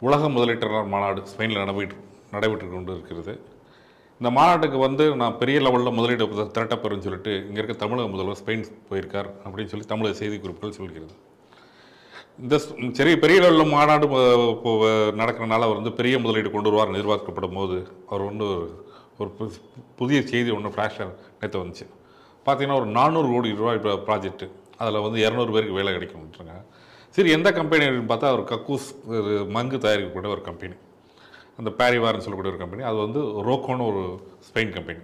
உலக முதலீட்டாளர் மாநாடு ஸ்பெயினில் நடைபெற்று நடைபெற்று கொண்டு இருக்கிறது இந்த மாநாட்டுக்கு வந்து நான் பெரிய லெவலில் முதலீடு திரட்டப்பெறும்னு சொல்லிட்டு இங்கே இருக்க தமிழக முதல்வர் ஸ்பெயின் போயிருக்கார் அப்படின்னு சொல்லி தமிழக செய்திக்குறிப்புகள் சொல்கிறது. இந்த சரி பெரிய லெவலில் மாநாடு நடக்கிறனால அவர் வந்து பெரிய முதலீடு கொண்டு வருவார் எதிர்பார்க்கப்படும் போது அவர் வந்து ஒரு- ஒரு பு- புதிய செய்தி ஒன்று ஃப்ளாஷாக நேற்று வந்துச்சு. பார்த்தீங்கன்னா ஒரு நானூறு கோடி ரூபாய் ப்ராஜெக்ட்டு அதில் வந்து இரநூறு பேருக்கு வேலை கிடைக்கும்ன்றாங்க சரி எந்த கம்பெனி அப்படின்னு பார்த்தா ஒரு கக்கூஸ் ஒரு மங்கு தயாரிக்கக்கூடிய ஒரு கம்பெனி அந்த பேரிவார்னு சொல்லக்கூடிய ஒரு கம்பெனி அது வந்து ரோக்கோன்னு ஒரு ஸ்பெயின் கம்பெனி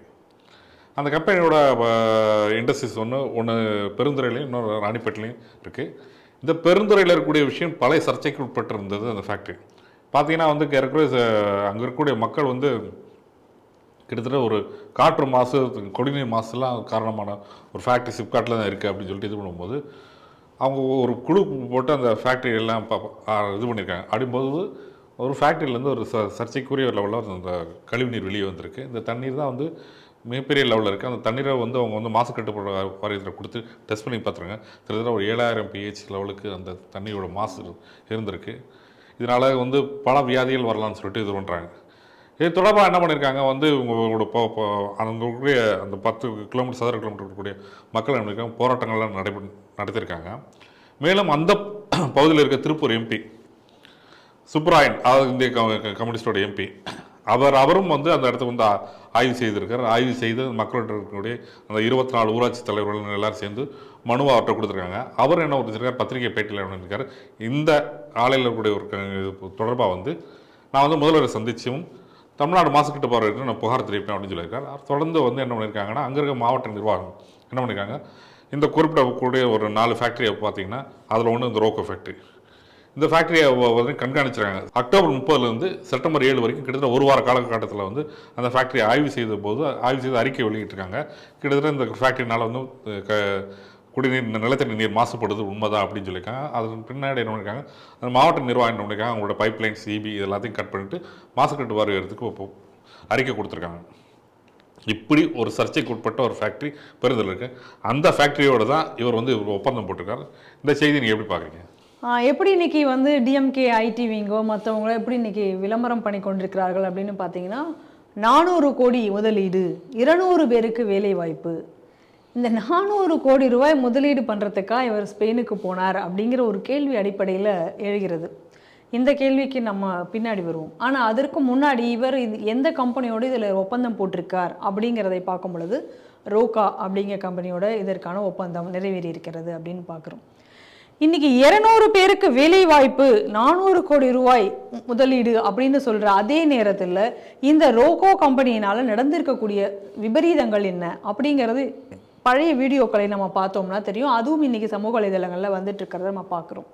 அந்த கம்பெனியோட இண்டஸ்ட்ரீஸ் ஒன்று ஒன்று பெருந்துறையிலையும் இன்னொரு ராணிப்பேட்டிலையும் இருக்குது இந்த பெருந்துறையில் இருக்கக்கூடிய விஷயம் பழைய சர்ச்சைக்கு உட்பட்டு இருந்தது அந்த ஃபேக்ட்ரி பார்த்தீங்கன்னா வந்து இருக்கிற அங்கே இருக்கக்கூடிய மக்கள் வந்து கிட்டத்தட்ட ஒரு காற்று மாசு குடிநீர் மாசுலாம் காரணமான ஒரு ஃபேக்ட்ரி சிப்காட்டில் தான் இருக்குது அப்படின்னு சொல்லிட்டு இது பண்ணும்போது அவங்க ஒரு குழு போட்டு அந்த ஃபேக்ட்ரியெல்லாம் இது பண்ணியிருக்காங்க. அப்படிங்கும்போது ஒரு ஃபேக்ட்ரியிலேருந்து ஒரு ச சர்ச்சைக்குரிய லெவலில் அந்த கழிவுநீர் வெளியே வந்திருக்கு. இந்த தண்ணீர் தான் வந்து மிகப்பெரிய லெவலில் இருக்குது அந்த தண்ணீரை வந்து அவங்க வந்து மாசு கட்டுப்பாடு வாரியத்தில் கொடுத்து டெஸ்ட் பண்ணி பார்த்துருங்க கிட்டத்தட்ட ஒரு ஏழாயிரம் பிஹெச் லெவலுக்கு அந்த தண்ணியோட மாசு இருந்திருக்கு. இதனால் வந்து பல வியாதிகள் வரலான்னு சொல்லிட்டு இது பண்ணுறாங்க இது தொடர்பாக என்ன பண்ணியிருக்காங்க? வந்து உங்களோட போ போ- அந்த பத்து கிலோமீட்டர் சதுர கிலோமீட்டர் இருக்கக்கூடிய மக்கள் என்ன பண்ணியிருக்காங்க? போராட்டங்கள்லாம் நடைபெறும் நடத்தியிருக்காங்க மேலும் அந்த பகுதியில் இருக்க திருப்பூர் எம்பி சுப்ராயன் அதாவது இந்திய கம்யூனிஸ்டோட எம்பி அவர் அவரும் வந்து அந்த இடத்துக்கு வந்து ஆய்வு செய்திருக்கார். ஆய்வு செய்து மக்கள்கிட்ட இருக்கக்கூடிய அந்த இருபத்தி நாலு ஊராட்சி தலைவர்கள் எல்லாரும் சேர்ந்து மனுவை அவர்கிட்ட கொடுத்துருக்காங்க. அவர் என்ன கொடுத்துருக்காரு பத்திரிகை பேட்டியில் என்ன இருக்கார் இந்த ஆலையில் இருக்கக்கூடிய ஒரு தொடர்பாக வந்து நான் வந்து முதல்வரை சந்திச்சும் தமிழ்நாடு மாசுக்கிட்ட போகிற நான் புகார் தெரிவிப்பேன் அப்படின்னு சொல்லியிருக்காரு. தொடர்ந்து வந்து என்ன பண்ணியிருக்காங்கன்னா அங்கே இருக்க மாவட்ட நிர்வாகம் என்ன பண்ணியிருக்காங்க இந்த குறிப்பிட்ட கூடிய ஒரு நாலு ஃபேக்ட்ரியை பார்த்தீங்கன்னா அதில் ஒன்று இந்த ரோக்கோ ஃபேக்ட்ரி இந்த ஃபேக்ட்ரியை வந்து கண்காணிச்சிருக்காங்க. அக்டோபர் முப்பதுலேருந்து செப்டம்பர் ஏழு வரைக்கும் கிட்டத்தட்ட ஒரு வார காலகட்டத்தில் வந்து அந்த ஃபேக்ட்ரியை ஆய்வு செய்த போது ஆய்வு செய்து அறிக்கை வெளியிட்டிருக்காங்க. கிட்டத்தட்ட இந்த ஃபேக்ட்ரினால் வந்து க குடிநீர் நிலத்தடி நீர் மாசுபடுது உண்மைதான் அப்படின்னு சொல்லியிருக்காங்க. அதன் பின்னாடி என்ன பண்ணியிருக்காங்க அந்த மாவட்ட நிர்வாகம் என்ன பண்ணியிருக்காங்க அவங்களோட பைப்லைன் சிபி இது எல்லாத்தையும் கட் பண்ணிட்டு மாசுக்கட்டு வருகிறதுக்கு அறிக்கை கொடுத்துருக்காங்க. இப்படி ஒரு சர்ச்சைக்கு உட்பட்ட ஒரு ஃபேக்ட்ரி பெருந்தில் இருக்கு. அந்த ஃபேக்ட்ரியோட தான் இவர் வந்து இவர் ஒப்பந்தம் போட்டிருக்காரு. இந்த செய்தி நீங்கள் எப்படி பார்க்குறீங்க? எப்படி இன்னைக்கு வந்து டிஎம்கே ஐடிவிங்கோ மற்றவங்களோ எப்படி இன்னைக்கு விளம்பரம் பண்ணி கொண்டிருக்கிறார்கள் அப்படின்னு பார்த்தீங்கன்னா நானூறு கோடி முதலீடு இருநூறு பேருக்கு வேலை வாய்ப்பு. இந்த நானூறு கோடி ரூபாய் முதலீடு பண்ணுறதுக்காக இவர் ஸ்பெயினுக்கு போனார் அப்படிங்கிற ஒரு கேள்வி அடிப்படையில் எழுகிறது. இந்த கேள்விக்கு நம்ம பின்னாடி வருவோம். ஆனால் அதற்கு முன்னாடி இவர் இது எந்த கம்பெனியோடு இதில் ஒப்பந்தம் போட்டிருக்கார் அப்படிங்கிறதை பார்க்கும் பொழுது ரோகா அப்படிங்கிற கம்பெனியோட இதற்கான ஒப்பந்தம் நிறைவேறி இருக்கிறது அப்படின்னு பார்க்குறோம். இன்றைக்கி இருநூறு பேருக்கு வேலை வாய்ப்பு நானூறு கோடி ரூபாய் முதலீடு அப்படின்னு சொல்கிற அதே நேரத்தில் இந்த ரோகோ கம்பெனியினால் நடந்திருக்கக்கூடிய விபரீதங்கள் என்ன அப்படிங்கிறது பழைய வீடியோக்களை நம்ம பார்த்தோம்னா தெரியும். அதுவும் இன்னைக்கு சமூக வலைதளங்களில் வந்துட்டு இருக்கிறத நம்ம பார்க்குறோம்.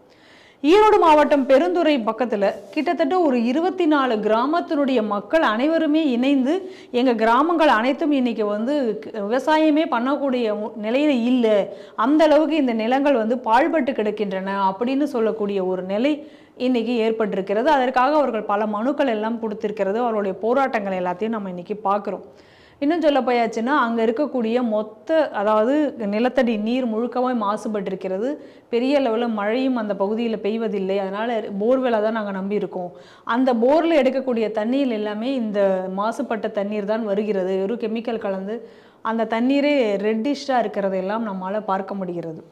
ஈரோடு மாவட்டம் பெருந்துறை பக்கத்தில் கிட்டத்தட்ட ஒரு இருபத்தி நாலு கிராமத்தினுடைய மக்கள் அனைவருமே இணைந்து எங்கள் கிராமங்கள் அனைத்தும் இன்றைக்கி வந்து விவசாயமே பண்ணக்கூடிய நிலையில் இல்லை. அந்த அளவுக்கு இந்த நிலங்கள் வந்து பாழ்பட்டு கிடக்கின்றன அப்படின்னு சொல்லக்கூடிய ஒரு நிலை இன்னைக்கு ஏற்பட்டிருக்கிறது. அதற்காக அவர்கள் பல மனுக்கள் எல்லாம் கொடுத்திருக்கிறது. அவருடைய போராட்டங்கள் எல்லாத்தையும் நம்ம இன்னைக்கு பார்க்குறோம். இன்னும் சொல்ல போயாச்சுன்னா அங்கே இருக்கக்கூடிய மொத்த அதாவது நிலத்தடி நீர் முழுக்கவே மாசுபட்டிருக்கிறது. பெரிய லெவலில் மழையும் அந்த பகுதியில் பெய்வதில்லை. அதனால் போர்வெலை தான் நாங்கள் நம்பியிருக்கோம். அந்த போரில் எடுக்கக்கூடிய தண்ணீர் எல்லாமே இந்த மாசுபட்ட தண்ணீர் தான் வருகிறது. ஒரு கெமிக்கல் கலந்து அந்த தண்ணீரே ரெட்டிஷ்டாக இருக்கிறதெல்லாம் நம்மால் பார்க்க முடிகிறது.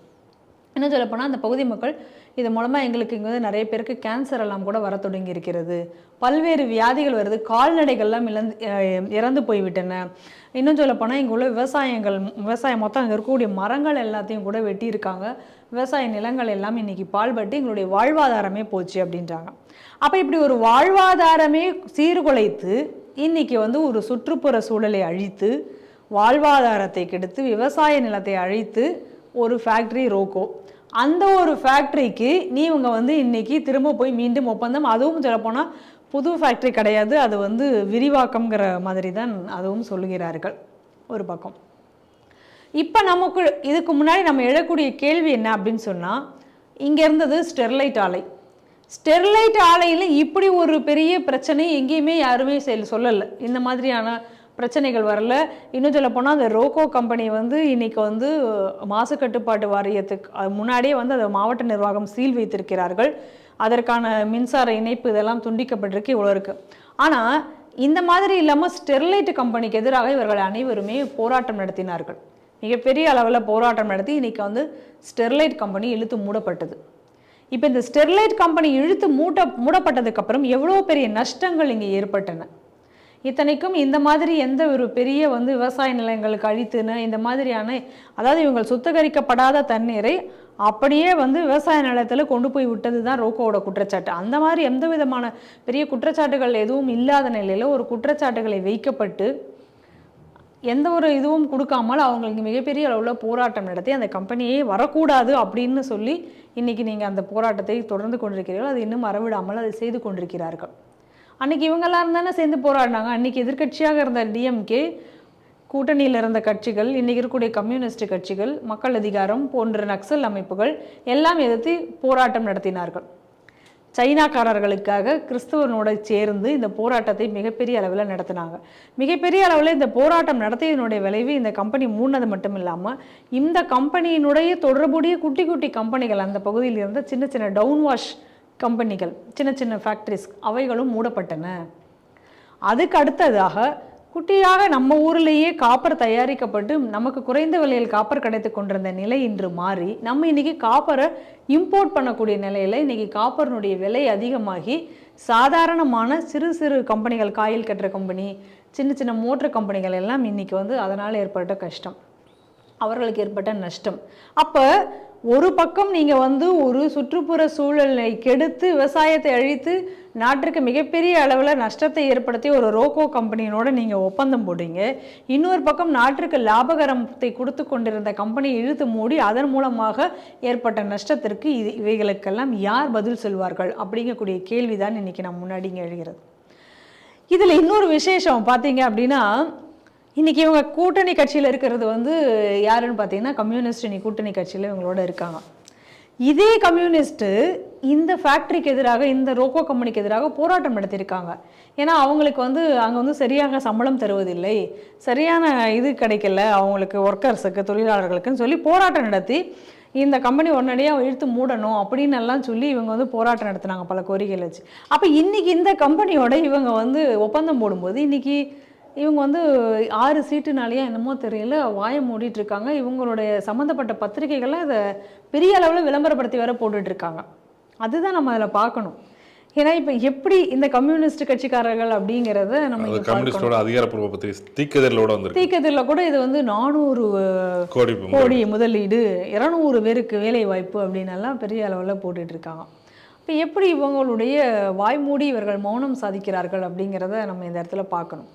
இன்னும் சொல்லப்போனால் அந்த பகுதி மக்கள் இது மூலமாக எங்களுக்கு இங்கே வந்து நிறைய பேருக்கு கேன்சர் எல்லாம் கூட வர தொடங்கி இருக்கிறது. பல்வேறு வியாதிகள் வருது. கால்நடைகள்லாம் இழந்து இறந்து போய்விட்டன. இன்னும் சொல்லப்போனால் இங்கே உள்ள விவசாயங்கள் விவசாயம் மொத்தம் அங்கே இருக்கக்கூடிய மரங்கள் எல்லாத்தையும் கூட வெட்டியிருக்காங்க. விவசாய நிலங்கள் எல்லாம் இன்னைக்கு பால்பட்டு எங்களுடைய வாழ்வாதாரமே போச்சு அப்படின்றாங்க. அப்போ இப்படி ஒரு வாழ்வாதாரமே சீர்குலைத்து இன்னைக்கு வந்து ஒரு சுற்றுப்புற சூழலை அழித்து வாழ்வாதாரத்தை கெடுத்து விவசாய நிலத்தை அழித்து ஒரு ஃபேக்ட்ரி ரோக்கோ. அந்த ஒரு ஃபேக்ட்ரிக்கு நீ இவங்க வந்து இன்றைக்கி திரும்ப போய் மீண்டும் ஒப்பந்தம் அதுவும் சொல்லப்போனால் புது ஃபேக்ட்ரி கிடையாது அது வந்து விரிவாக்கம்ங்கிற மாதிரி தான் அதுவும் சொல்லுகிறார்கள் ஒரு பக்கம். இப்போ நமக்கு இதுக்கு முன்னாடி நம்ம எழக்கூடிய கேள்வி என்ன அப்படின்னு சொன்னால் இங்கே இருந்தது ஸ்டெர்லைட் ஆலை. ஸ்டெர்லைட் ஆலையில் இப்படி ஒரு பெரிய பிரச்சனை எங்கேயுமே யாருமே செய்ய சொல்லலை. இந்த மாதிரியான பிரச்சனைகள் வரல. இன்னும் சொல்ல போனால் அந்த ரோகோ கம்பெனி வந்து இன்னைக்கு வந்து மாசு கட்டுப்பாட்டு வாரியத்துக்கு அது முன்னாடியே வந்து அதை மாவட்ட நிர்வாகம் சீல் வைத்திருக்கிறார்கள். அதற்கான மின்சார இணைப்பு இதெல்லாம் துண்டிக்கப்பட்டிருக்கு இவ்வளோ இருக்குது ஆனால் இந்த மாதிரி இல்லாமல் ஸ்டெர்லைட் கம்பெனிக்கு எதிராக இவர்கள் அனைவருமே போராட்டம் நடத்தினார்கள். மிகப்பெரிய அளவில் போராட்டம் நடத்தி இன்றைக்கி வந்து ஸ்டெர்லைட் கம்பெனி இழுத்து மூடப்பட்டது. இப்போ இந்த ஸ்டெர்லைட் கம்பெனி இழுத்து மூட்ட மூடப்பட்டதுக்கப்புறம் எவ்வளோ பெரிய நஷ்டங்கள் இங்கே ஏற்பட்டன? இத்தனைக்கும் இந்த மாதிரி எந்த ஒரு பெரிய வந்து விவசாய நிலங்களுக்கு அழித்துன்னு இந்த மாதிரியான அதாவது இவங்க சுத்திகரிக்கப்படாத தண்ணீரை அப்படியே வந்து விவசாய நிலத்தில் கொண்டு போய் விட்டது தான் ரோக்கோவோட குற்றச்சாட்டு. அந்த மாதிரி எந்த விதமான பெரிய குற்றச்சாட்டுகள் எதுவும் இல்லாத நிலையில் ஒரு குற்றச்சாட்டுகளை வைக்கப்பட்டு எந்த ஒரு இதுவும் கொடுக்காமல் அவங்களுக்கு மிகப்பெரிய அளவில் போராட்டம் நடத்தி அந்த கம்பெனியே வரக்கூடாது அப்படின்னு சொல்லி இன்னைக்கு நீங்கள் அந்த போராட்டத்தை தொடர்ந்து கொண்டிருக்கிறீர்கள். அது இன்னும் மறவிடாமல் அதை செய்து கொண்டிருக்கிறார்கள். அன்னைக்கு இவங்கெல்லாம் தானே சேர்ந்து போராடினாங்க. அன்னைக்கு எதிர்க்கட்சியாக இருந்த டிஎம்கே கூட்டணியில் இருந்த கட்சிகள் இன்றைக்கி இருக்கக்கூடிய கம்யூனிஸ்ட் கட்சிகள் மக்கள் அதிகாரம் போன்ற நக்சல் அமைப்புகள் எல்லாம் எதிர்த்து போராட்டம் நடத்தினார்கள். சைனாக்காரர்களுக்காக கிறிஸ்துவனோட சேர்ந்து இந்த போராட்டத்தை மிகப்பெரிய அளவில் நடத்தினாங்க. மிகப்பெரிய அளவில் இந்த போராட்டம் நடத்தியதனுடைய விளைவு இந்த கம்பெனி மூணது மட்டும் இல்லாமல் இந்த கம்பெனியினுடைய தொடர்புடைய குட்டி குட்டி கம்பெனிகள் அந்த பகுதியில் இருந்த சின்ன சின்ன டவுன் வாஷ் கம்பெனிகள் சின்ன சின்ன ஃபேக்ட்ரிஸ் அவைகளும் மூடப்பட்டன. அதுக்கு அடுத்ததாக குட்டியாக நம்ம ஊர்லேயே காப்பர் தயாரிக்கப்பட்டு நமக்கு குறைந்த விலையில் காப்பர் கிடைத்து கொண்டிருந்த நிலை இன்று மாறி நம்ம இன்னைக்கு காப்பரை இம்போர்ட் பண்ணக்கூடிய நிலையில் இன்னைக்கு காப்பர்னுடைய விலை அதிகமாகி சாதாரணமான சிறு சிறு கம்பெனிகள் காயில் கட்டுற கம்பெனி சின்ன சின்ன மோட்டர் கம்பெனிகள் எல்லாம் இன்னைக்கு வந்து அதனால் ஏற்பட்ட கஷ்டம். அவர்களுக்கு ஏற்பட்ட நஷ்டம். அப்போ ஒரு பக்கம் நீங்கள் வந்து ஒரு சுற்றுப்புற சூழலை கெடுத்து விவசாயத்தை அழித்து நாட்டிற்கு மிகப்பெரிய அளவில் நஷ்டத்தை ஏற்படுத்தி ஒரு ரோகோ கம்பெனியினோட நீங்கள் ஒப்பந்தம் போடுறீங்க. இன்னொரு பக்கம் நாட்டிற்கு லாபகரத்தை கொடுத்து கொண்டிருந்த கம்பெனியை இழுத்து மூடி அதன் மூலமாக ஏற்பட்ட நஷ்டத்திற்கு இது இவைகளுக்கெல்லாம் யார் பதில் சொல்வார்கள் அப்படிங்கக்கூடிய கேள்விதான் இன்னைக்கு நம்ம முன்னாடி இங்கே எழுகிறது. இதில் இன்னொரு விசேஷம் பார்த்தீங்க அப்படின்னா இன்றைக்கி இவங்க கூட்டணி கட்சியில் இருக்கிறது வந்து யாருன்னு பார்த்தீங்கன்னா கம்யூனிஸ்ட் இன்னைக்கு கூட்டணி கட்சியில் இவங்களோட இருக்காங்க. இதே கம்யூனிஸ்ட்டு இந்த ஃபேக்ட்ரிக்கு எதிராக இந்த ரோக்கோ கம்பெனிக்கு எதிராக போராட்டம் நடத்தியிருக்காங்க. ஏன்னா அவங்களுக்கு வந்து அங்கே வந்து சரியாக சம்பளம் தருவதில்லை. சரியான இது கிடைக்கல. அவங்களுக்கு ஒர்க்கர்ஸுக்கு தொழிலாளர்களுக்குன்னு சொல்லி போராட்டம் நடத்தி இந்த கம்பெனி உடனடியாக இழுத்து மூடணும் அப்படின்னு எல்லாம் சொல்லி இவங்க வந்து போராட்டம் நடத்தினாங்க பல கோரிக்கைகள் வச்சு. அப்போ இன்றைக்கி இந்த கம்பெனியோட இவங்க வந்து ஒப்பந்தம் போடும்போது இன்றைக்கி இவங்க வந்து ஆறு சீட்டுனாலேயே என்னமோ தெரியல வாயை மூடிட்டு இருக்காங்க இவங்களுடைய சம்மந்தப்பட்ட பத்திரிகைகளை இதை பெரிய அளவில் விளம்பரப்படுத்தி வேற போட்டுட்டு இருக்காங்க அதுதான் நம்ம அதில் பார்க்கணும். ஏன்னா இப்போ எப்படி இந்த கம்யூனிஸ்ட் கட்சிக்காரர்கள் அப்படிங்கிறத நம்ம. கம்யூனிஸ்டோட அதிகாரப்பூர்வ பத்திரிகை தீக்கதிரிலோட வந்திருக்கு. தீக்கதிரில் கூட இது வந்து நானூறு கோடி கோடி முதலீடு இரநூறு பேருக்கு வேலை வாய்ப்பு அப்படின்னு எல்லாம் பெரிய அளவில் போட்டுட்டு இருக்காங்க இப்போ எப்படி இவங்களுடைய வாய்மூடி இவர்கள் மௌனம் சாதிக்கிறார்கள் அப்படிங்கிறத நம்ம இந்த இடத்துல பார்க்கணும்.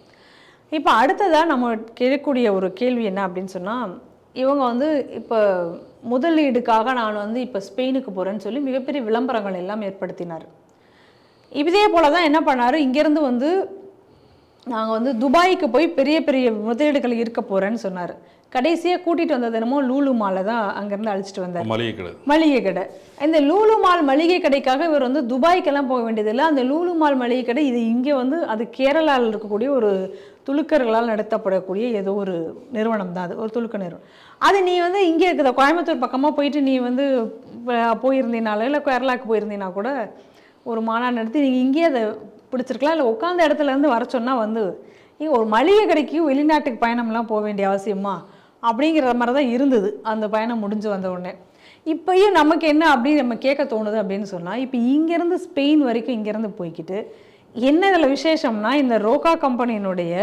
இப்போ அடுத்ததாக நம்ம கேட்கக்கூடிய ஒரு கேள்வி என்ன அப்படின்னு சொன்னால் இவங்க வந்து இப்போ முதலீடுக்காக நான் வந்து இப்போ ஸ்பெயினுக்கு போகிறேன்னு சொல்லி மிகப்பெரிய விளம்பரங்கள் எல்லாம் ஏற்படுத்தினார். இதே போல தான் என்ன பண்ணார்? இங்கேருந்து வந்து நாங்கள் வந்து துபாய்க்கு போய் பெரிய பெரிய முதலீடுகள் இருக்க போகிறேன்னு சொன்னார். கடைசியாக கூட்டிகிட்டு வந்தது என்னமோ லூலு மாலை தான் அங்கேருந்து அழைச்சிட்டு வந்தார். மளிகை கடை. மளிகை கடை. இந்த லூலு மால் மளிகை கடைக்காக இவர் வந்து துபாய்க்கெல்லாம் போக வேண்டியதில்லை அந்த லூலு மால் மளிகை கடை இது இங்கே வந்து அது கேரளாவில் இருக்கக்கூடிய ஒரு துலுக்கர்களால் நடத்தப்படக்கூடிய ஏதோ ஒரு நிறுவனம் தான். அது ஒரு துலுக்க நிறுவனம். அது நீ வந்து இங்கே இருக்கிற கோயம்புத்தூர் பக்கமாக போயிட்டு நீ வந்து போயிருந்தீனாலோ இல்லை கேரளாவுக்கு போயிருந்தீனா கூட ஒரு மாநாடு நடத்தி நீங்கள் இங்கேயே அதை பிடிச்சிருக்கலாம். இல்லை உட்காந்த இடத்துல இருந்து வர சொன்னா வந்து இங்கே ஒரு மளிகை கடைக்கு வெளிநாட்டுக்கு பயணம்லாம் போக வேண்டிய அவசியமா? அப்படிங்கிற மாதிரி தான் இருந்தது. அந்த பயணம் முடிஞ்சு வந்த உடனே. இப்பயும் நமக்கு என்ன அப்படி நம்ம கேட்க தோணுது அப்படின்னு சொன்னால் இப்போ இங்கேருந்து ஸ்பெயின் வரைக்கும் இங்கேருந்து போய்க்கிட்டு என்ன இதில் விசேஷம்னா இந்த ரோகா கம்பெனியினுடைய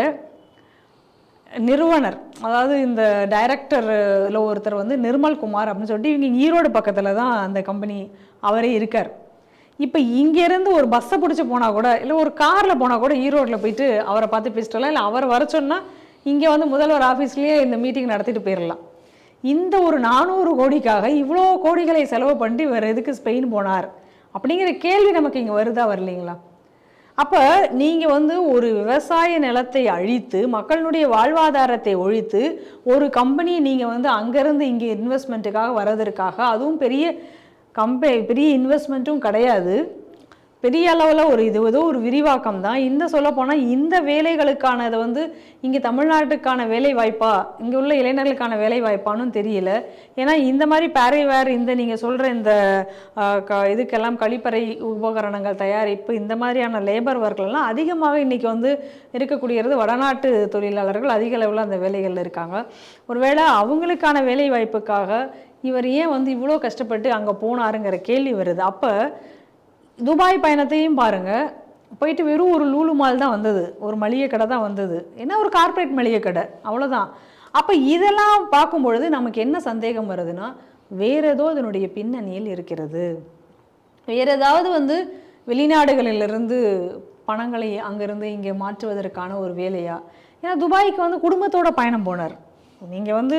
நிறுவனர் அதாவது இந்த டைரக்டரில் ஒருத்தர் வந்து நிர்மல் குமார் அப்படின்னு சொல்லிட்டு இவங்க ஈரோடு பக்கத்தில் தான் அந்த கம்பெனி அவரே இருக்கார். இப்போ இங்கேருந்து ஒரு பஸ்ஸை பிடிச்சி போனால் கூட இல்லை ஒரு காரில் போனால் கூட ஈரோட்டில் போயிட்டு அவரை பார்த்து பேசிட்டலாம் இல்லை அவர் வர சொன்னால் இங்கே வந்து முதல்வர் ஆஃபீஸ்லேயே இந்த மீட்டிங் நடத்திட்டு போயிடலாம் இந்த ஒரு நானூறு கோடிக்காக இவ்வளோ கோடிகளை செலவு பண்ணிட்டு வேறு எதுக்கு ஸ்பெயின் போனார்? அப்படிங்கிற கேள்வி நமக்கு இங்கே வருதா வரலைங்களா? அப்போ நீங்கள் வந்து ஒரு விவசாய நிலத்தை அழித்து மக்களுடைய வாழ்வாதாரத்தை ஒழித்து ஒரு கம்பெனி நீங்கள் வந்து அங்கேருந்து இங்கே இன்வெஸ்ட்மெண்ட்டுக்காக வர்றதற்காக அதுவும் பெரிய கம்பெ பெரிய இன்வெஸ்ட்மெண்ட்டும் கிடையாது. பெரிய அளவில் ஒரு இது ஏதோ ஒரு விரிவாக்கம் தான். இந்த சொல்லப்போனால் இந்த வேலைகளுக்கானது வந்து இங்கே தமிழ்நாட்டுக்கான வேலை வாய்ப்பா இங்கே உள்ள இளைஞர்களுக்கான வேலை வாய்ப்பான்னு தெரியல. ஏன்னா இந்த மாதிரி பேரைவேர் இந்த நீங்கள் சொல்கிற இந்த க- இதுக்கெல்லாம் கழிப்பறை உபகரணங்கள் தயாரிப்பு இந்த மாதிரியான லேபர் ஒர்க்லாம் அதிகமாக இன்றைக்கி வந்து இருக்கக்கூடியது வடநாட்டு தொழிலாளர்கள் அதிக அளவில் அந்த வேலைகளில் இருக்காங்க. ஒருவேளை அவங்களுக்கான வேலை வாய்ப்புக்காக இவர் ஏன் வந்து இவ்வளோ கஷ்டப்பட்டு அங்கே போனாருங்கிற கேள்வி வருது. அப்போ துபாய் பயணத்தையும் பாருங்கள் போயிட்டு வெறும் ஒரு லூலு மால் தான் வந்தது. ஒரு மளிகை கடை தான் வந்தது. என்ன ஒரு கார்ப்பரேட் மளிகை கடை? அவ்வளோதான் அப்போ இதெல்லாம் பார்க்கும் பொழுது நமக்கு என்ன சந்தேகம் வருதுன்னா வேறு ஏதோ அதனுடைய பின்னணியில் இருக்கிறது. வேறு ஏதாவது வந்து வெளிநாடுகளிலிருந்து பணங்களை அங்கேருந்து இங்கே மாற்றுவதற்கான ஒரு வேலையா? ஏன்னா துபாய்க்கு வந்து குடும்பத்தோட பயணம் போனார். நீங்கள் வந்து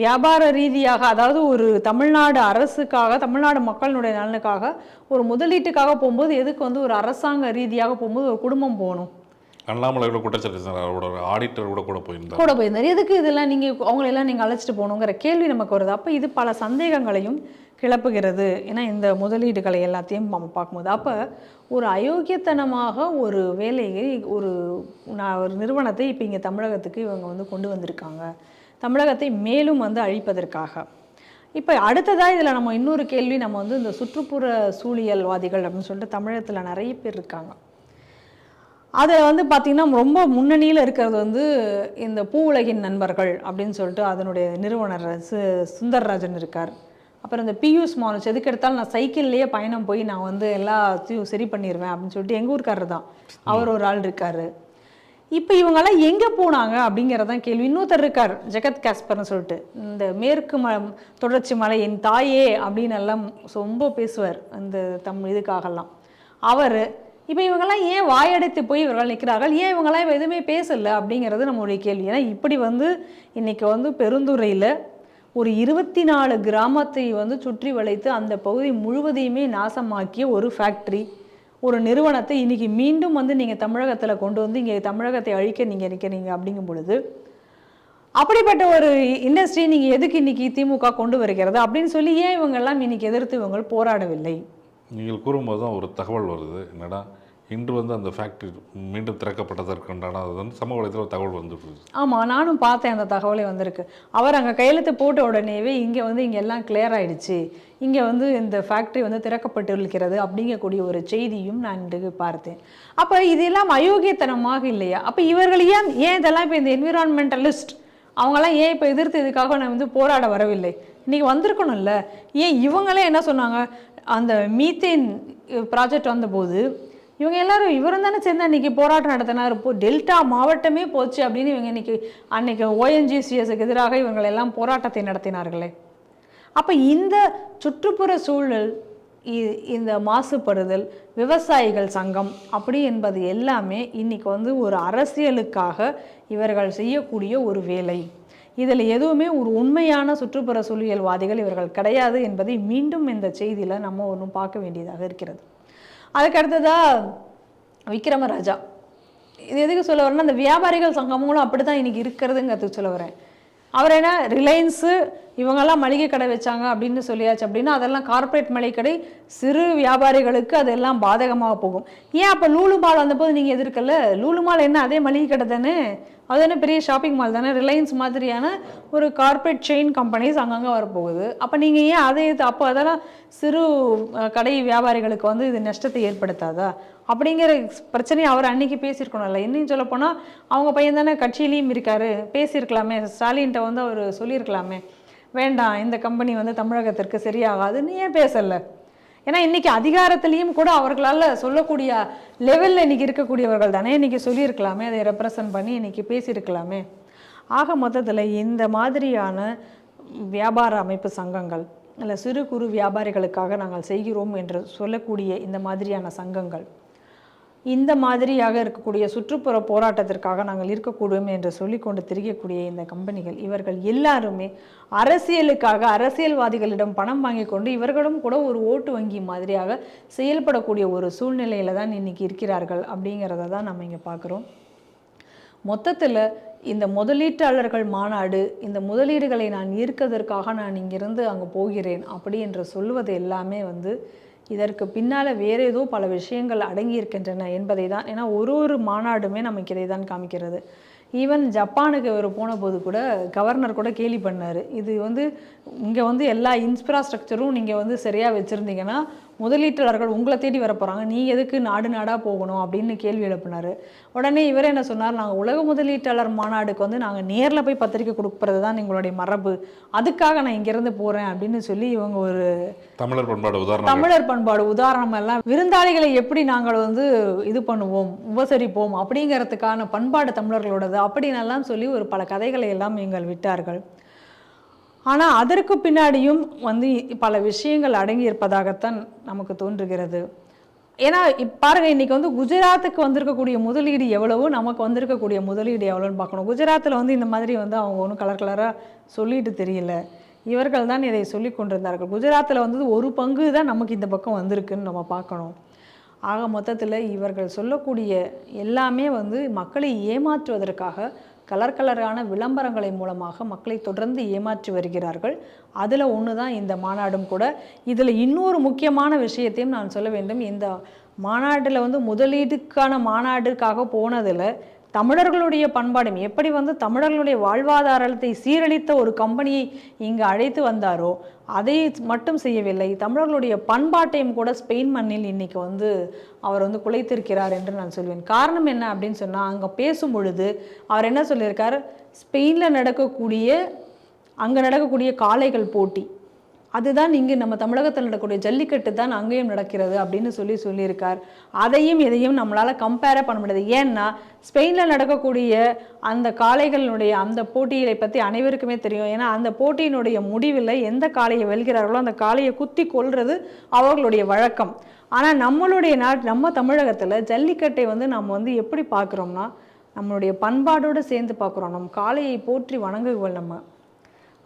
வியாபார ரீதியாக அதாவது ஒரு தமிழ்நாடு அரசுக்காக தமிழ்நாடு மக்களினுடைய நலனுக்காக ஒரு முதலீட்டுக்காக போகும்போது எதுக்கு வந்து ஒரு அரசாங்க ரீதியாக போகும்போது ஒரு குடும்பம் போகணும்? அண்ணாமலை கூட குற்றச்சாட்டு. அவரோட ஆடிட்டர் கூட கூட போயிருந்தார். கூட போயிருந்தார். எதுக்கு இதெல்லாம் நீங்கள் அவங்களெல்லாம் நீங்கள் அழைச்சிட்டு போகணுங்கிற கேள்வி நமக்கு வருது. அப்போ இது பல சந்தேகங்களையும் கிளப்புகிறது. ஏன்னா இந்த முதலீடுகளை எல்லாத்தையும் நம்ம பார்க்கும்போது. அப்போ ஒரு அயோக்கியத்தனமாக ஒரு வேலையை ஒரு நான் ஒரு நிறுவனத்தை இப்போ இங்கே தமிழகத்துக்கு இவங்க வந்து கொண்டு வந்திருக்காங்க. தமிழகத்தை மேலும் வந்து அழிப்பதற்காக. இப்போ அடுத்ததாக இதில் நம்ம இன்னொரு கேள்வி நம்ம வந்து இந்த சுற்றுப்புற சூழியல்வாதிகள் அப்படின்னு சொல்லிட்டு தமிழகத்தில் நிறைய பேர் இருக்காங்க. அதை வந்து பார்த்திங்கன்னா ரொம்ப முன்னணியில் இருக்கிறது வந்து இந்த பூ உலகின் நண்பர்கள் அப்படின்னு சொல்லிட்டு அதனுடைய நிறுவனர் சு சுந்தர்ராஜன் இருக்கார். அப்புறம் இந்த பியூஷ் மானுஷ் எதுக்கு எடுத்தாலும் நான் சைக்கிள்லேயே பயணம் போய் நான் வந்து எல்லாத்தையும் சரி பண்ணிடுவேன் அப்படின்னு சொல்லிட்டு எங்கள் ஊர்க்காரர் தான் அவர் ஒரு ஆள் இருக்கார். இப்போ இவங்கெல்லாம் எங்கே போனாங்க அப்படிங்கிறதான் கேள்வி. இன்னொருத்தர் இருக்கார் ஜெகத் காஸ்பர்னு சொல்லிட்டு. இந்த மேற்கு ம தொடர்ச்சி மலை என் தாயே அப்படின்னு எல்லாம் ரொம்ப பேசுவார் அந்த தம் இதுக்காகலாம். அவர் இப்போ இவங்கெல்லாம் ஏன் வாயடைத்து போய் இவர்கள் நிற்கிறார்கள்? ஏன் இவங்கெல்லாம் இப்ப எதுவுமே பேசலை அப்படிங்கிறது நம்மளுடைய கேள்வி. ஏன்னா இப்படி வந்து இன்றைக்கி வந்து பெருந்துறையில் ஒரு இருபத்தி நாலு கிராமத்தை வந்து சுற்றி வளைத்து அந்த பகுதி முழுவதையுமே நாசமாக்கிய ஒரு ஃபேக்ட்ரி ஒரு நிறுவனத்தை இன்றைக்கி மீண்டும் வந்து நீங்கள் தமிழகத்தில் கொண்டு வந்து இங்கே தமிழகத்தை அழிக்க நீங்கள் நிற்கிறீங்க அப்படிங்கும் பொழுது அப்படிப்பட்ட ஒரு இண்டஸ்ட்ரி நீங்கள் எதுக்கு இன்றைக்கி திமுக கொண்டு வருகிறது அப்படின்னு சொல்லி ஏன் இவங்கெல்லாம் இன்னைக்கு எதிர்த்து இவங்க போராடவில்லை? நீங்கள் கூறும்போது தான் ஒரு தகவல் வருது. என்னடா? இன்று வந்து அந்த ஃபேக்ட்ரி மீண்டும் திறக்கப்பட்டதற்குண்டான அது வந்து சமூக வலைத்தில் தகவல் வந்துருக்குது ஆமாம் நானும் பார்த்தேன் அந்த தகவலே வந்திருக்கு. அவர் அங்கே கையெழுத்து போட்ட உடனேவே இங்கே வந்து இங்கே எல்லாம் கிளியர் ஆயிடுச்சு. இங்கே வந்து இந்த ஃபேக்ட்ரி வந்து திறக்கப்பட்டு இருக்கிறது அப்படிங்கக்கூடிய ஒரு செய்தியும் நான் இன்று பார்த்தேன். அப்போ இதெல்லாம் அயோக்கியத்தனமாக இல்லையா? அப்போ இவர்கள் ஏன் ஏன் இதெல்லாம் இப்போ இந்த என்விரான்மெண்டலிஸ்ட் அவங்களாம் ஏன் இப்போ எதிர்த்து இதுக்காக நான் வந்து போராட வரவில்லை? இன்றைக்கி வந்திருக்கணும்ல. ஏன் இவங்களே என்ன சொன்னாங்க? அந்த மீத்தேன் ப்ராஜெக்ட் uh, வந்தபோது இவங்க எல்லாரும் இவரும் தானே சேர்ந்து அன்னைக்கு போராட்டம் நடத்தினார். இப்போ டெல்டா மாவட்டமே போச்சு அப்படின்னு இவங்க இன்னைக்கு அன்னைக்கு ஓஎன்ஜிசிஎஸ்க்கு எதிராக இவங்க எல்லாம் போராட்டத்தை நடத்தினார்களே. அப்போ இந்த சுற்றுப்புற சூழல் இ- இந்த மாசுபடுதல் விவசாயிகள் சங்கம் அப்படி என்பது எல்லாமே இன்னைக்கு வந்து ஒரு அரசியலுக்காக இவர்கள் செய்யக்கூடிய ஒரு வேலை. இதில் எதுவுமே ஒரு உண்மையான சுற்றுப்புற சூழியல்வாதிகள் இவர்கள் கிடையாது என்பதை மீண்டும் இந்த செய்தியில் நம்ம ஒன்றும் பார்க்க வேண்டியதாக இருக்கிறது. அதுக்கு அடுத்ததா விக்ரமராஜா இது எதுக்கு சொல்ல வரேன்னா அந்த வியாபாரிகள் சங்கமும் அப்படி தான் இன்னைக்கு இருக்கிறதுங்கிறதுக்கு சொல்ல வரேன். அவர் என்ன ரிலையன்ஸு இவங்கெல்லாம் மளிகை கடை வச்சாங்க அப்படின்னு சொல்லியாச்சு அப்படின்னா அதெல்லாம் கார்ப்பரேட் மளிகை கடை சிறு வியாபாரிகளுக்கு அதெல்லாம் பாதகமாக போகும். ஏன் அப்போ லூலு மால் வந்தபோது நீங்கள் எதிர்க்கல? லூலு மால் என்ன அதே மளிகை கடை தானே? அது என்ன பெரிய ஷாப்பிங் மால் தானே? ரிலையன்ஸ் மாதிரியான ஒரு கார்ப்பரேட் செயின் கம்பெனிஸ் அங்கங்கே வரப்போகுது. அப்போ நீங்கள் ஏன் அதே இது அப்போ அதெல்லாம் சிறு கடை வியாபாரிகளுக்கு வந்து இது நஷ்டத்தை ஏற்படுத்தாதா? அப்படிங்கிற பிரச்சனையை அவர் அன்னைக்கு பேசியிருக்கணும்ல இன்னும் சொல்ல போனால் அவங்க பையன் தானே கட்சியிலையும் இருக்காரு. பேசியிருக்கலாமே. ஸ்டாலின்கிட்ட வந்து அவர் சொல்லியிருக்கலாமே. வேண்டாம் இந்த கம்பெனி வந்து தமிழகத்திற்கு சரியாகாதுன்னு ஏன் பேசலை? ஏன்னா இன்னைக்கு அதிகாரத்திலையும் கூட அவர்களால் சொல்லக்கூடிய லெவலில் இன்னைக்கு இருக்கக்கூடியவர்கள் தானே இன்னைக்கு சொல்லியிருக்கலாமே. அதை ரெப்ரசன்ட் பண்ணி இன்னைக்கு பேசியிருக்கலாமே. ஆக மொத்தத்தில் இந்த மாதிரியான வியாபார அமைப்பு சங்கங்கள் இல்லை சிறு குறு வியாபாரிகளுக்காக நாங்கள் செய்கிறோம் என்று சொல்லக்கூடிய இந்த மாதிரியான சங்கங்கள் இந்த மாதிரியாக இருக்கக்கூடிய சுற்றுப்புற போராட்டத்திற்காக நாங்கள் இருக்கக்கூடும் என்று சொல்லிக்கொண்டு திரிக்கக்கூடிய இந்த கம்பெனிகள் இவர்கள் எல்லாருமே அரசியலுக்காக அரசியல்வாதிகளிடம் பணம் வாங்கி கொண்டு இவர்களும் கூட ஒரு ஓட்டு வங்கி மாதிரியாக செயல்படக்கூடிய ஒரு சூழ்நிலையில தான் இன்னைக்கு இருக்கிறார்கள் அப்படிங்கிறத தான் நம்ம இங்கே பார்க்குறோம். மொத்தத்தில் இந்த முதலீட்டாளர்கள் மாநாடு இந்த முதலீடுகளை நான் ஈர்க்கதற்காக நான் இங்கிருந்து அங்கே போகிறேன் அப்படி என்று சொல்வது எல்லாமே வந்து இதற்கு பின்னால் வேறு ஏதோ பல விஷயங்கள் அடங்கி இருக்கின்றன என்பதை தான் ஏன்னா ஒரு ஒரு மாநாடுமே நமக்கு இதை தான் காமிக்கிறது. ஈவன் ஜப்பானுக்கு இவர் போன போது கூட கவர்னர் கூட கேலி பண்ணார். இது வந்து இங்கே வந்து எல்லா இன்ஃப்ராஸ்ட்ரக்சரும் நீங்கள் வந்து சரியாக வச்சுருந்தீங்கன்னா முதலீட்டாளர்கள் உங்களை தேடி வர போகிறாங்க நீ எதுக்கு நாடு நாடாக போகணும் அப்படின்னு கேள்வி எழுப்பினார். உடனே இவர் என்ன சொன்னார்? நாங்கள் உலக முதலீட்டாளர் மாநாடுக்கு வந்து நாங்கள் நேரில் போய் பத்திரிக்கை கொடுப்பது தான் எங்களுடைய மரபு. அதுக்காக நான் இங்கேருந்து போகிறேன் அப்படின்னு சொல்லி இவங்க ஒரு தமிழர் பண்பாடு உதாரணம் தமிழர் பண்பாடு உதாரணம் எல்லாம் விருந்தாளிகளை எப்படி நாங்கள் வந்து இது பண்ணுவோம் உபசரிப்போம் அப்படிங்கிறதுக்கான பண்பாடு தமிழர்களோடது அப்படின்னெல்லாம் சொல்லி ஒரு பல கதைகளை எல்லாம் எங்கள் விட்டார்கள். ஆனால் அதற்கு பின்னாடியும் வந்து பல விஷயங்கள் அடங்கி இருப்பதாகத்தான் நமக்கு தோன்றுகிறது. ஏன்னா இப் பாருங்க இன்னைக்கு வந்து குஜராத்துக்கு வந்திருக்கக்கூடிய முதலீடு எவ்வளவோ நமக்கு வந்திருக்கக்கூடிய முதலீடு எவ்வளோன்னு பார்க்கணும். குஜராத்தில் வந்து இந்த மாதிரி வந்து அவங்க ஒன்றும் கலர் கலராக சொல்லிட்டு தெரியல. இவர்கள் தான் இதை சொல்லி கொண்டிருந்தார்கள். குஜராத்தில் வந்து ஒரு பங்கு தான் நமக்கு இந்த பக்கம் வந்திருக்குன்னு நம்ம பார்க்கணும். ஆக மொத்தத்தில் இவர்கள் சொல்லக்கூடிய எல்லாமே வந்து மக்களை ஏமாற்றுவதற்காக கலர் கலரான விளம்பரங்களை மூலமாக மக்களை தொடர்ந்து ஏமாற்றி வருகிறார்கள். அதில் ஒன்று தான் இந்த மாநாடும் கூட. இதில் இன்னொரு முக்கியமான விஷயத்தையும் நான் சொல்ல வேண்டும். இந்த மாநாட்டில் வந்து முதலீடுக்கான மாநாடுக்காக போனதில் தமிழர்களுடைய பண்பாடும் எப்படி வந்து தமிழர்களுடைய வாழ்வாதாரத்தை சீரழித்த ஒரு கம்பெனியை இங்கு அழைத்து வந்தாரோ அதை மட்டும் செய்யவில்லை. தமிழர்களுடைய பண்பாட்டையும் கூட ஸ்பெயின் மண்ணில் இன்னைக்கு வந்து அவர் வந்து குலைத்திருக்கிறார் என்று நான் சொல்வேன். காரணம் என்ன அப்படின்னு சொன்னால் அங்கே பேசும் பொழுது அவர் என்ன சொல்லியிருக்கார்? ஸ்பெயினில் நடக்கக்கூடிய அங்கே நடக்கக்கூடிய காளைகள் போட்டி. அதுதான் இங்கே நம்ம தமிழகத்தில் நடக்கக்கூடிய ஜல்லிக்கட்டு தான் அங்கேயும் நடக்கிறது அப்படின்னு சொல்லி சொல்லியிருக்கார். அதையும் இதையும் நம்மளால் கம்பேரே பண்ண முடியாது. ஏன்னா ஸ்பெயினில் நடக்கக்கூடிய அந்த காளைகளினுடைய அந்த போட்டியை பற்றி அனைவருக்குமே தெரியும். ஏன்னா அந்த போட்டியினுடைய முடிவில் எந்த காளையை வெல்கிறார்களோ அந்த காளையை குத்தி கொள்வது அவர்களுடைய வழக்கம். ஆனால் நம்மளுடைய நாட் நம்ம தமிழகத்தில் ஜல்லிக்கட்டை வந்து நம்ம வந்து எப்படி பார்க்குறோம்னா நம்மளுடைய பண்பாடோடு சேர்ந்து பார்க்குறோம். நம் காளையை போற்றி வணங்குவோம் நம்ம.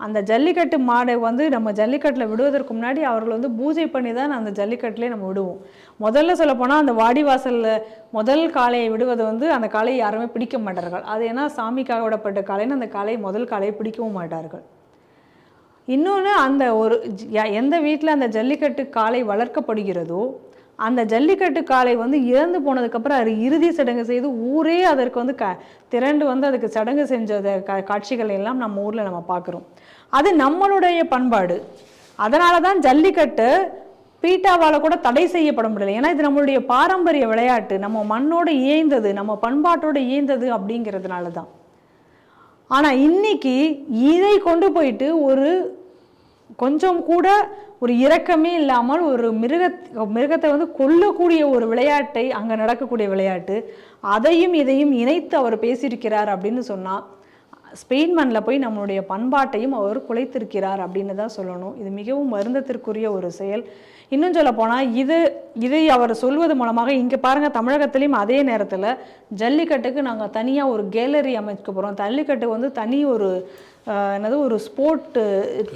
அந்த ஜல்லிக்கட்டு மாடை வந்து நம்ம ஜல்லிக்கட்டில் விடுவதற்கு முன்னாடி அவர்கள் வந்து பூஜை பண்ணி தான் அந்த ஜல்லிக்கட்டிலே நம்ம விடுவோம். முதல்ல சொல்லப்போனால் அந்த வாடிவாசலில் முதல் காளையை விடுவது வந்து அந்த காளையை யாருமே பிடிக்க மாட்டார்கள். அது ஏன்னா சாமிக்காக விடப்பட்ட காளைன்னு அந்த காளையை முதல் காளையை பிடிக்கவும் மாட்டார்கள். இன்னொன்று அந்த ஒரு எந்த வீட்டில் அந்த ஜல்லிக்கட்டு காளை வளர்க்கப்படுகிறதோ அந்த ஜல்லிக்கட்டு காளை வந்து இறந்து போனதுக்கப்புறம் அது இறுதி சடங்கு செய்து ஊரே அதற்கு வந்து க திரண்டு வந்து அதுக்கு சடங்கு செஞ்சத கா காட்சிகள் எல்லாம் நம்ம ஊரில் நம்ம பார்க்குறோம் அது நம்மளுடைய பண்பாடு. அதனால தான் ஜல்லிக்கட்டு பீட்டாவால் கூட தடை செய்யப்பட முடியல. ஏன்னா இது நம்மளுடைய பாரம்பரிய விளையாட்டு. நம்ம மண்ணோடு இயைந்தது நம்ம பண்பாட்டோடு இயைந்தது அப்படிங்கிறதுனால தான். ஆனால் இன்னைக்கு இதை கொண்டு போயிட்டு ஒரு கொஞ்சம் கூட ஒரு இரக்கமே இல்லாமல் ஒரு மிருக மிருகத்தை வந்து கொல்லக்கூடிய ஒரு விளையாட்டை அங்கே நடக்கக்கூடிய விளையாட்டு அதையும் இதையும் இணைத்து அவர் பேசியிருக்கிறார் அப்படின்னு சொன்னால் ஸ்பெயின் மண்ணில் போய் நம்மளுடைய பண்பாட்டையும் அவர் குலைத்திருக்கிறார் அப்படின்னு தான் சொல்லணும். இது மிகவும் வருந்தத்திற்குரிய ஒரு செயல். இன்னும் சொல்ல போனால் இது இதை அவர் சொல்வது மூலமாக இங்கே பாருங்கள் தமிழகத்திலையும் அதே நேரத்தில் ஜல்லிக்கட்டுக்கு நாங்கள் தனியாக ஒரு கேலரி அமைக்க போகிறோம் ஜல்லிக்கட்டு வந்து தனி ஒரு என்னது ஒரு ஸ்போர்ட்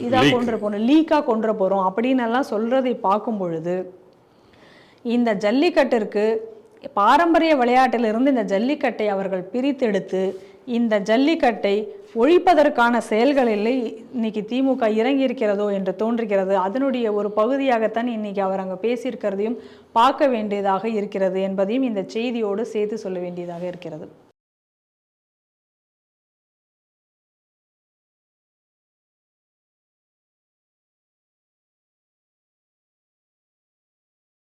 இதாக. கொண்டு போகிறோம் லீக்காக கொண்டு போகிறோம் அப்படின்னு எல்லாம் சொல்கிறதை பார்க்கும் பொழுது இந்த ஜல்லிக்கட்டிற்கு பாரம்பரிய விளையாட்டிலிருந்து இந்த ஜல்லிக்கட்டை அவர்கள் பிரித்தெடுத்து இந்த ஜல்லிக்கட்டை ஒழிப்பதற்கான செயல்களில் இன்னைக்கு திமுக இறங்கி இருக்கிறதோ என்று தோன்றுகிறது அதனுடைய ஒரு பகுதியாகத்தான் இன்னைக்கு அவர் அங்கே பேசியிருக்கிறதையும் பார்க்க வேண்டியதாக இருக்கிறது என்பதையும் இந்த செய்தியோடு சேர்த்து சொல்ல வேண்டியதாக இருக்கிறது